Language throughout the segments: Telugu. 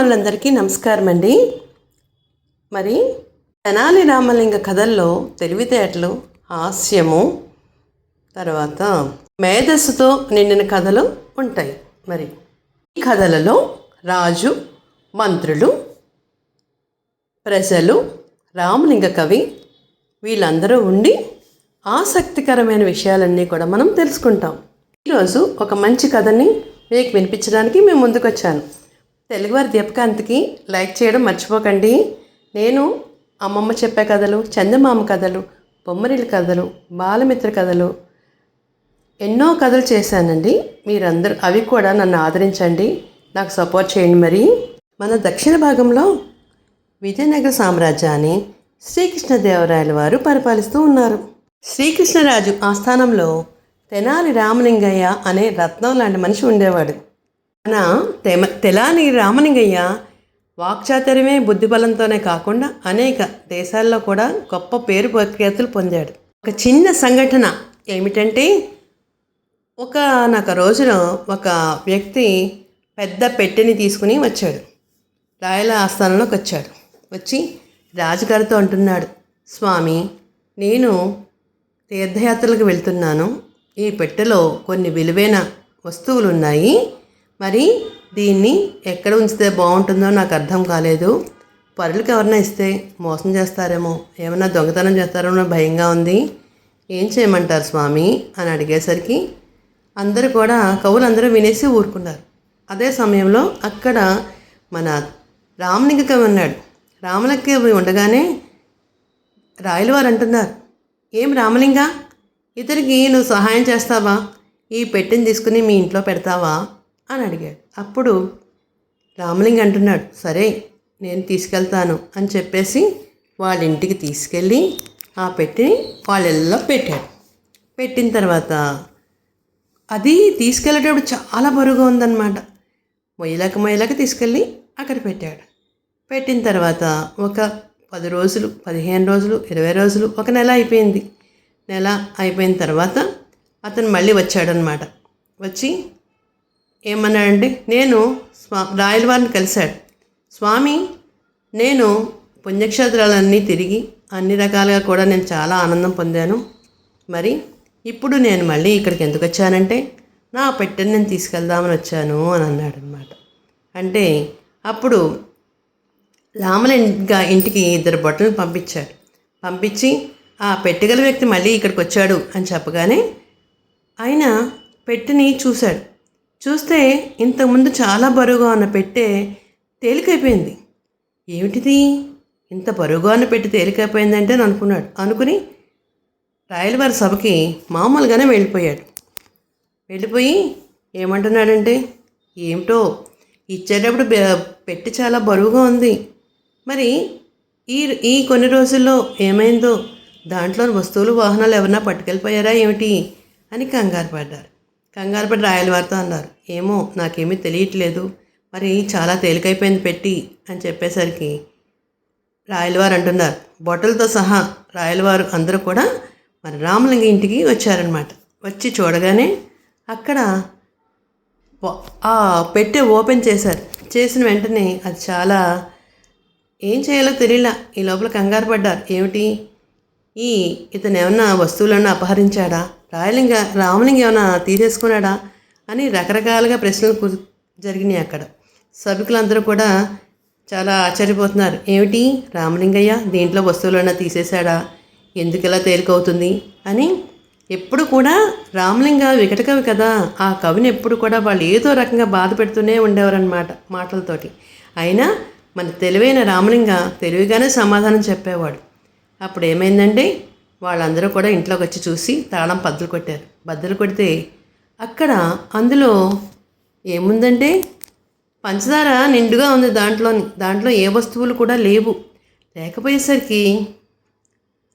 అభిమానులందరికీ నమస్కారం అండి మరి తెనాలి రామలింగ కథల్లో తెలివితేటలు హాస్యము తర్వాత మేధస్సుతో నిండిన కథలు ఉంటాయి. మరి ఈ కథలలో రాజు మంత్రులు ప్రజలు రామలింగ కవి వీళ్ళందరూ ఉండి ఆసక్తికరమైన విషయాలన్నీ కూడా మనం తెలుసుకుంటాం. ఈరోజు ఒక మంచి కథని మీకు వినిపించడానికి మేము ముందుకొచ్చాను. తెలుగువారి దీపకాంత్కి లైక్ చేయడం మర్చిపోకండి. నేను అమ్మమ్మ చెప్పే కథలు చందమామ కథలు బొమ్మరిల కథలు బాలమిత్ర కథలు ఎన్నో కథలు చేశానండి. మీరందరూ అవి కూడా నన్ను ఆదరించండి. నాకు సపోర్ట్ చేయండి మరి. మన దక్షిణ భాగంలో విజయనగర సామ్రాజ్యాన్ని శ్రీకృష్ణదేవరాయల వారు పరిపాలిస్తూ ఉన్నారు. శ్రీకృష్ణరాజు ఆస్థానంలో తెనాలి రామలింగయ్య అనే రత్నం లాంటి మనిషి ఉండేవాడు. మన తెమ తెలాని రామలింగయ్య వాక్చాతుర్యమే బుద్ధిబలంతోనే కాకుండా అనేక దేశాల్లో కూడా గొప్ప పేరు ప్రఖ్యాతులు పొందాడు. ఒక చిన్న సంఘటన ఏమిటంటే ఒక నాకు రోజున ఒక వ్యక్తి పెద్ద పెట్టెని తీసుకుని వచ్చాడు. రాయల ఆస్థానంలోకి వచ్చాడు. వచ్చి రాజుగారితో అంటున్నాడు స్వామి నేను తీర్థయాత్రలకు వెళ్తున్నాను. ఈ పెట్టెలో కొన్ని విలువైన వస్తువులు ఉన్నాయి మరి దీన్ని ఎక్కడ ఉంచితే బాగుంటుందో నాకు అర్థం కాలేదు. పరులకు ఎవరైనా ఇస్తే మోసం చేస్తారేమో ఏమైనా దొంగతనం చేస్తారేమో భయంగా ఉంది. ఏం చేయమంటారు స్వామి? అని అడిగేసరికి అందరూ కూడా కవులందరూ వినేసి ఊరుకున్నారు. అదే సమయంలో అక్కడ మన రామలింగ కవి ఉన్నాడు. రామలింగ కవి ఉండగానే రాయలవారు అంటున్నారు ఏం రామలింగ? ఇతనికి నువ్వు సహాయం చేస్తావా? ఈ పెట్టిని తీసుకుని మీ ఇంట్లో పెడతావా? అని అడిగాడు. అప్పుడు రామలింగ అంటున్నాడు సరే నేను తీసుకెళ్తాను అని చెప్పేసి వాళ్ళ ఇంటికి తీసుకెళ్ళి ఆ పెట్టిని వాళ్ళెల్లో పెట్టాడు. పెట్టిన తర్వాత అది తీసుకెళ్ళేటప్పుడు చాలా బరువుగా ఉందన్నమాట. మొయ్యలేక మొయ్యలేక తీసుకెళ్ళి అక్కడ పెట్టాడు. పెట్టిన తర్వాత ఒక పది రోజులు పదిహేను రోజులు ఇరవై రోజులు ఒక నెల అయిపోయింది. నెల అయిపోయిన తర్వాత అతను మళ్ళీ వచ్చాడనమాట వచ్చి ఏమన్నాడండి నేను స్వా రాయల వారిని కలిశాడు. స్వామి నేను పుణ్యక్షేత్రాలన్నీ తిరిగి అన్ని రకాలుగా కూడా నేను చాలా ఆనందం పొందాను. మరి ఇప్పుడు నేను మళ్ళీ ఇక్కడికి ఎందుకు వచ్చానంటే నా పెట్టెని నేను తీసుకెళ్దామని వచ్చాను అని అన్నాడు అనమాట అంటే అప్పుడు రామలింగ ఇంటికి ఇద్దరు బొట్టలు పంపించాడు. పంపించి ఆ పెట్టగల వ్యక్తి మళ్ళీ ఇక్కడికి వచ్చాడు అని చెప్పగానే ఆయన పెట్టెని చూశాడు. చూస్తే ఇంతకుముందు చాలా బరువుగా ఉన్న పెట్టే తేలికైపోయింది. ఏమిటిది? ఇంత బరువుగా ఉన్న పెట్టి తేలికైపోయిందంటే అని అనుకున్నాడు. అనుకుని రాయలవారి సభకి మామూలుగానే వెళ్ళిపోయాడు. వెళ్ళిపోయి ఏమంటున్నాడంటే ఏమిటో ఇచ్చేటప్పుడు పెట్టి చాలా బరువుగా ఉంది. మరి ఈ ఈ కొన్ని రోజుల్లో ఏమైందో? దాంట్లో వస్తువులు వాహనాలు ఎవరన్నా పట్టుకెళ్ళిపోయారా ఏమిటి? అని కంగారు పడ్డారు. కంగారు పడి రాయలవారితో అన్నారు ఏమో నాకేమీ తెలియట్లేదు. మరి చాలా తేలికైపోయింది పెట్టి అని చెప్పేసరికి రాయలవారు అంటున్నారు బొట్టలతో సహా రాయలవారు అందరూ కూడా మరి రామలింగ ఇంటికి వచ్చారనమాట వచ్చి చూడగానే అక్కడ ఆ పెట్టె ఓపెన్ చేశారు. చేసిన వెంటనే అది చాలా ఏం చేయాలో తెలియలా ఈ లోపల కంగారు పడ్డారు ఏమిటి? ఈ ఇతను ఏమన్నా వస్తువులను అపహరించాడా? రాయలింగ రామలింగ ఏమైనా తీసేసుకున్నాడా? అని రకరకాలుగా ప్రశ్నలు కు- జరిగినాయి అక్కడ. సభికులందరూ కూడా చాలా ఆశ్చర్యపోతున్నారు. ఏమిటి? రామలింగయ్య దీంట్లో వస్తువులన్నా తీసేశాడా? ఎందుకు ఇలా తేలికవుతుంది? అని ఎప్పుడు కూడా రామలింగ వికట కవి కదా. ఆ కవిని ఎప్పుడు కూడా వాళ్ళు ఏదో రకంగా బాధ పెడుతూనే ఉండేవారనమాట మాటలతోటి. అయినా మన తెలివైన రామలింగ తెలివిగానే సమాధానం చెప్పేవాడు. అప్పుడు ఏమైందంటే వాళ్ళందరూ కూడా ఇంట్లోకి వచ్చి చూసి తాళం బద్దలు కొట్టారు. బద్దలు కొడితే అక్కడ అందులో ఏముందంటే పంచదార నిండుగా ఉంది దాంట్లోని. దాంట్లో ఏ వస్తువులు కూడా లేవు. లేకపోయేసరికి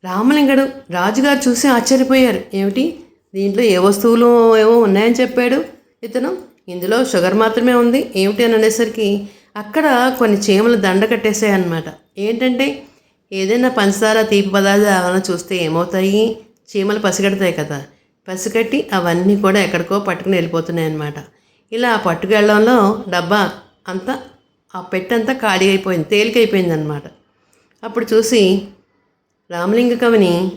రామలింగడు రాజుగారు చూసి ఆశ్చర్యపోయారు. ఏమిటి? దీంట్లో ఏ వస్తువులు ఏవో ఉన్నాయని చెప్పాడు ఇతను. ఇందులో షుగర్ మాత్రమే ఉంది. ఏమిటి అని అనేసరికి అక్కడ కొన్ని చీమలు దండ కట్టేసాయి అన్నమాట ఏంటంటే ఏదైనా పంచదార తీపి పదార్థాలు ఏమైనా చూస్తే ఏమవుతాయి? చీమలు పసిగడతాయి కదా. పసిగట్టి అవన్నీ కూడా ఎక్కడికో పట్టుకుని వెళ్ళిపోతున్నాయి అన్నమాట. ఇలా పట్టుకెళ్ళడంలో డబ్బా అంతా ఆ పెట్టంతా ఖాళీ అయిపోయింది తేలికైపోయింది అనమాట అప్పుడు చూసి రామలింగ కవిని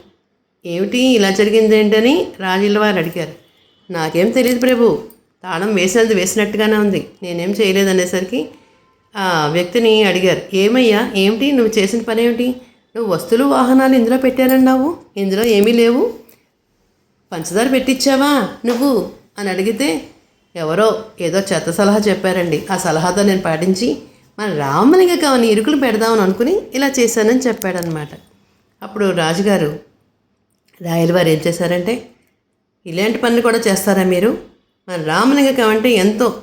ఏమిటి ఇలా జరిగింది ఏంటని? రాజుల వారు అడిగారు. నాకేం తెలియదు ప్రభు తాళం వేసినది వేసినట్టుగానే ఉంది. నేనేం చేయలేదు అనేసరికి ఆ వ్యక్తిని అడిగారు. ఏమయ్యా ఏమిటి? నువ్వు చేసిన పని ఏమిటి? నువ్వు వస్తువులు వాహనాలు ఇందులో పెట్టానన్నావు? ఇందులో ఏమీ లేవు? పంచదార పెట్టించావా నువ్వు? అని అడిగితే ఎవరో ఏదో చెత్త సలహా చెప్పారండి. ఆ సలహాతో నేను పాటించి మన రామలింగ కావని ఇరుకులు పెడదామని అనుకుని ఇలా చేశానని చెప్పాడనమాట అప్పుడు రాజుగారు రాయల వారు ఏం చేశారంటే ఇలాంటి పనులు కూడా చేస్తారా మీరు? మన రామలింగ కావంటే ఎంతో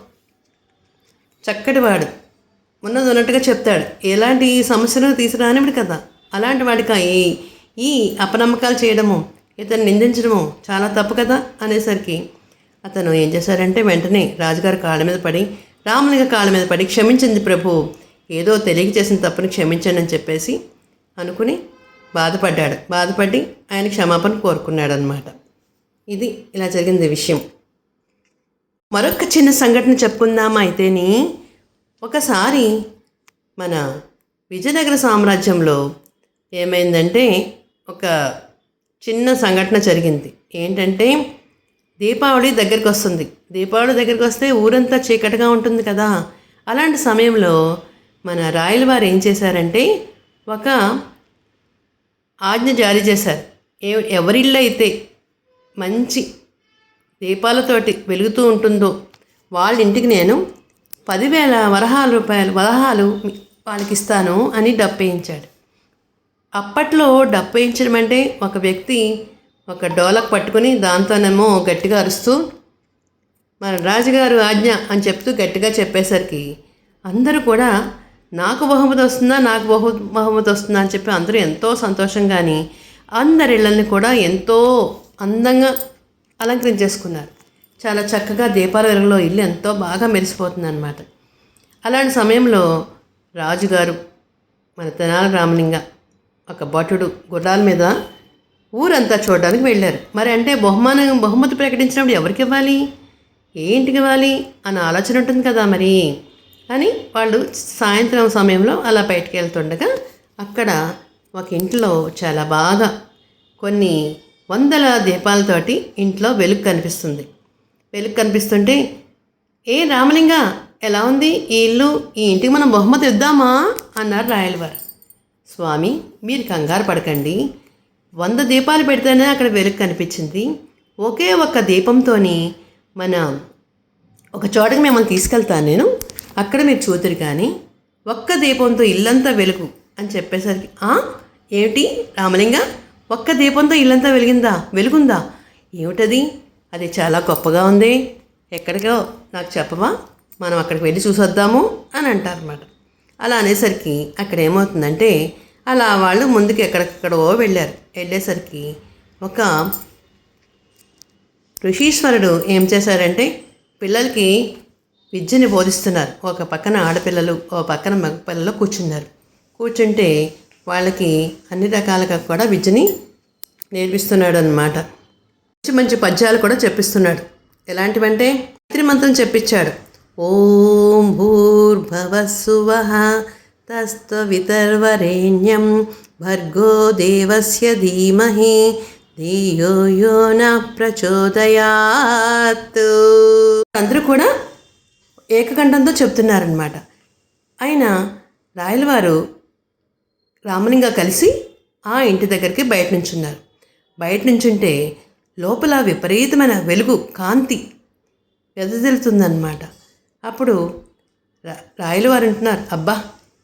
చక్కటి వాడు. ఉన్నది ఉన్నట్టుగా చెప్తాడు. ఎలాంటి సమస్యలు తీసుకురానివిడు కదా. అలాంటి వాడికి ఈ అపనమ్మకాలు చేయడము ఇతను నిందించడము చాలా తప్పు కదా అనేసరికి అతను ఏం చేశారంటే వెంటనే రాజుగారి కాళ్ళ మీద పడి రామునిగా కాళ్ళ మీద పడి క్షమించింది ప్రభు. ఏదో తెలియక చేసిన తప్పుని క్షమించండి అని చెప్పేసి అనుకుని బాధపడ్డాడు. బాధపడి ఆయన క్షమాపణ కోరుకున్నాడు అనమాట ఇది ఇలా జరిగింది విషయం. మరొక చిన్న సంఘటన చెప్పుకుందామా అయితేని ఒకసారి మన విజయనగర సామ్రాజ్యంలో ఏమైందంటే ఒక చిన్న సంఘటన జరిగింది. ఏంటంటే దీపావళి దగ్గరికి వస్తుంది. దీపావళి దగ్గరికి వస్తే ఊరంతా చీకటిగా ఉంటుంది కదా. అలాంటి సమయంలో మన రాయల వారు ఏం చేశారంటే ఒక ఆజ్ఞ జారీ చేశారు. ఏ ఎవరిళ్ళు అయితే మంచి దీపాలతోటి వెలుగుతూ ఉంటుందో వాళ్ళ ఇంటికి నేను పదివేల వరహాల రూపాయలు వరహాలు వాళ్ళకి ఇస్తాను అని డప్పేయించాడు అప్పట్లో డప్పేయించడం అంటే ఒక వ్యక్తి ఒక డోలక్ పట్టుకుని దాంతోనేమో గట్టిగా అరుస్తూ మన రాజుగారు ఆజ్ఞ అని చెప్తూ గట్టిగా చెప్పేసరికి అందరూ కూడా నాకు బహుమతి వస్తుందా నాకు బహు బహుమతి వస్తుందా అని చెప్పి అందరూ ఎంతో సంతోషంగాని అందరి ఇళ్ళని కూడా ఎంతో అందంగా అలంకరించేసుకున్నారు. చాలా చక్కగా దీపాల వెలుగులో ఇల్లు ఎంతో బాగా మెరిసిపోతుంది అనమాట అలాంటి సమయంలో రాజుగారు మన తెనాల రామలింగ ఒక భటుడు గుర్రాల మీద ఊరంతా చూడడానికి వెళ్ళారు. మరి అంటే బహుమానం బహుమతి ప్రకటించినప్పుడు ఎవరికి ఇవ్వాలి? ఏంటికి ఇవ్వాలి? అన్న ఆలోచన ఉంటుంది కదా మరి. అని వాళ్ళు సాయంత్రం సమయంలో అలా బయటికి వెళ్తుండగా అక్కడ ఒక ఇంట్లో చాలా బాగా కొన్ని వందల దీపాలతోటి ఇంట్లో వెలుగు కనిపిస్తుంది. వెలుగు కనిపిస్తుంటే ఏ రామలింగ ఎలా ఉంది? ఈ ఇల్లు ఈ ఇంటికి మనం బహుమతి ఇద్దామా? అన్నారు రాయలవారు. స్వామి మీరు కంగారు పడకండి. వంద దీపాలు పెడితేనే అక్కడ వెలుగు కనిపించింది. ఒకే ఒక్క దీపంతోని మన ఒక చోటకి మిమ్మల్ని తీసుకెళ్తాను నేను. అక్కడ మీరు చూతురు కానీ ఒక్క దీపంతో ఇల్లంతా వెలుగు అని చెప్పేసరికి ఏమిటి రామలింగ? ఒక్క దీపంతో ఇల్లంతా వెలిగిందా? వెలుగుందా? ఏమిటది? అది చాలా గొప్పగా ఉంది. ఎక్కడికో నాకు చెప్పవా? మనం అక్కడికి వెళ్ళి చూసొద్దాము అని అంటారన్నమాట. అలా అనేసరికి అక్కడ ఏమవుతుందంటే అలా వాళ్ళు ముందుకు ఎక్కడెక్కడో వెళ్ళారు. వెళ్ళేసరికి ఒక ఋషీశ్వరుడు ఏం చేశారంటే పిల్లలకి విద్యని బోధిస్తున్నారు. ఒక పక్కన ఆడపిల్లలు ఒక పక్కన మగపిల్లలు కూర్చున్నారు. కూర్చుంటే వాళ్ళకి అన్ని రకాలుగా కూడా విద్యని నేర్పిస్తున్నాడు అనమాట మంచి మంచి పద్యాలు కూడా చెప్పిస్తున్నాడు. ఎలాంటివంటే గాయత్రి మంత్రం చెప్పించాడు. ఓం భూర్భవస్సువ తస్త్వవితర్వరేణ్యం భర్గో దేవస్య ధీమహి ధియో యో ప్రచోదయాత్. అందరూ కూడా ఏకకంఠంతో చెప్తున్నారనమాట ఆయన రాయలవారు రామలింగ కలిసి ఆ ఇంటి దగ్గరికి బయట నుంచున్నారు. బయట నుంచుంటే లోపల విపరీతమైన వెలుగు కాంతి వెదజల్లుతుందన్నమాట. అప్పుడు రా- రాయలవారు అంటున్నారు అబ్బా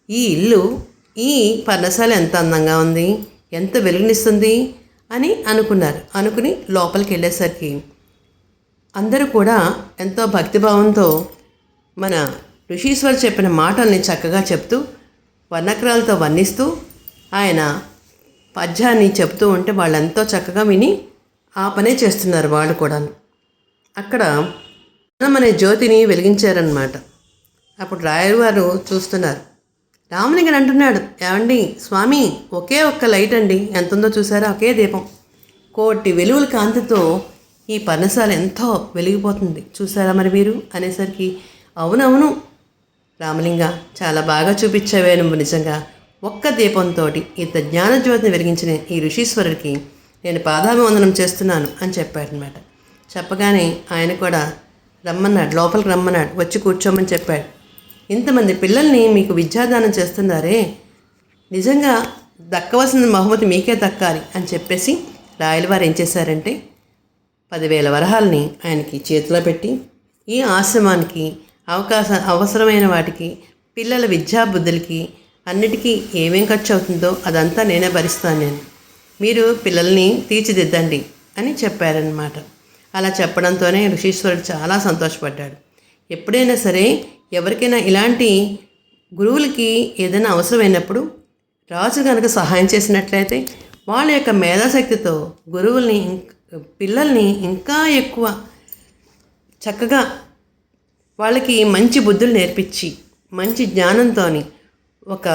ఈ ఇల్లు ఈ పర్ణశాల ఎంత అందంగా ఉంది ఎంత వెలుగునిస్తుంది అని అనుకున్నారు. అనుకుని లోపలికి వెళ్ళేసరికి అందరూ కూడా ఎంతో భక్తిభావంతో మన ఋషీశ్వర్ చెప్పిన మాటల్ని చక్కగా చెప్తూ వర్ణక్రాలతో వర్ణిస్తూ ఆయన పద్యాన్ని చెప్తూ ఉంటే వాళ్ళెంతో చక్కగా విని ఆ పనే చేస్తున్నారు వాళ్ళు కూడా అక్కడ మన జ్యోతిని వెలిగించారనమాట అప్పుడు రాయవారు చూస్తున్నారు. రామలింగన్ అంటున్నాడు ఏమండి స్వామి ఒకే ఒక్క లైట్ అండి. ఎంత ఉందో చూసారా? ఒకే దీపం. కోటి వెలుగుల కాంతితో ఈ పర్ణశాల ఎంతో వెలిగిపోతుంది. చూసారా మరి మీరు? అనేసరికి అవునవును రామలింగ చాలా బాగా చూపించావే నువ్వు నిజంగా. ఒక్క దీపంతో ఇంత జ్ఞానజ్యోతిని వెలిగించిన ఈ ఋషీశ్వరుడికి నేను పాదాభివందనం చేస్తున్నాను అని చెప్పాడనమాట. చెప్పగానే ఆయన కూడా రమ్మన్నాడు లోపలికి రమ్మన్నాడు వచ్చి కూర్చోమని చెప్పాడు. ఇంతమంది పిల్లల్ని మీకు విద్యాదానం చేస్తున్నారే? నిజంగా దక్కవలసిన బహుమతి మీకే దక్కాలి అని చెప్పేసి రాయలవారు ఏం చేశారంటే పదివేల వరహాలని ఆయనకి చేతిలో పెట్టి ఈ ఆశ్రమానికి అవకాశ అవసరమైన వాటికి పిల్లల విద్యాబుద్ధులకి అన్నిటికీ ఏమేం ఖర్చు అవుతుందో అదంతా నేనే భరిస్తాను నేను. మీరు పిల్లల్ని తీర్చిదిద్దండి అని చెప్పారనమాట అలా చెప్పడంతోనే ఋషీశ్వరుడు చాలా సంతోషపడ్డాడు. ఎప్పుడైనా సరే ఎవరికైనా ఇలాంటి గురువులకి ఏదైనా అవసరమైనప్పుడు రాజు కనుక సహాయం చేసినట్లయితే వాళ్ళ యొక్క మేధాశక్తితో గురువుల్ని పిల్లల్ని ఇంకా ఎక్కువ చక్కగా వాళ్ళకి మంచి బుద్ధులు నేర్పించి మంచి జ్ఞానంతో ఒక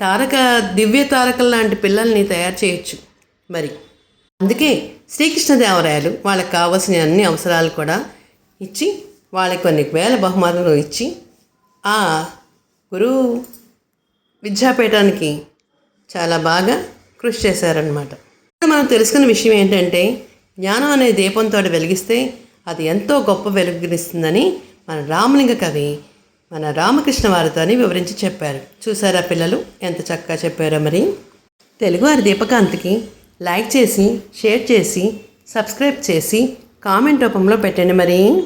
తారక దివ్య తారకల లాంటి పిల్లల్ని తయారు చేయొచ్చు మరి. అందుకే శ్రీకృష్ణదేవరాయలు వాళ్ళకి కావాల్సిన అన్ని అవసరాలు కూడా ఇచ్చి వాళ్ళకి కొన్ని వేల బహుమానులు ఇచ్చి ఆ గురువు విద్యాపీఠానికి చాలా బాగా కృషి చేశారనమాట ఇక్కడ మనం తెలుసుకున్న విషయం ఏంటంటే జ్ఞానం అనే దీపంతో వెలిగిస్తే అది ఎంతో గొప్ప వెలుగునిస్తుందని మన రామలింగ కవి మన రామకృష్ణ వారితోని వివరించి చెప్పారు. చూసారా పిల్లలు? ఎంత చక్కగా చెప్పారో మరి. తెలుగువారి దీపకాంత్కి దీపకాంతికి లైక్ చేసి షేర్ చేసి సబ్స్క్రైబ్ చేసి కామెంట్ రూపంలో పెట్టండి మరి.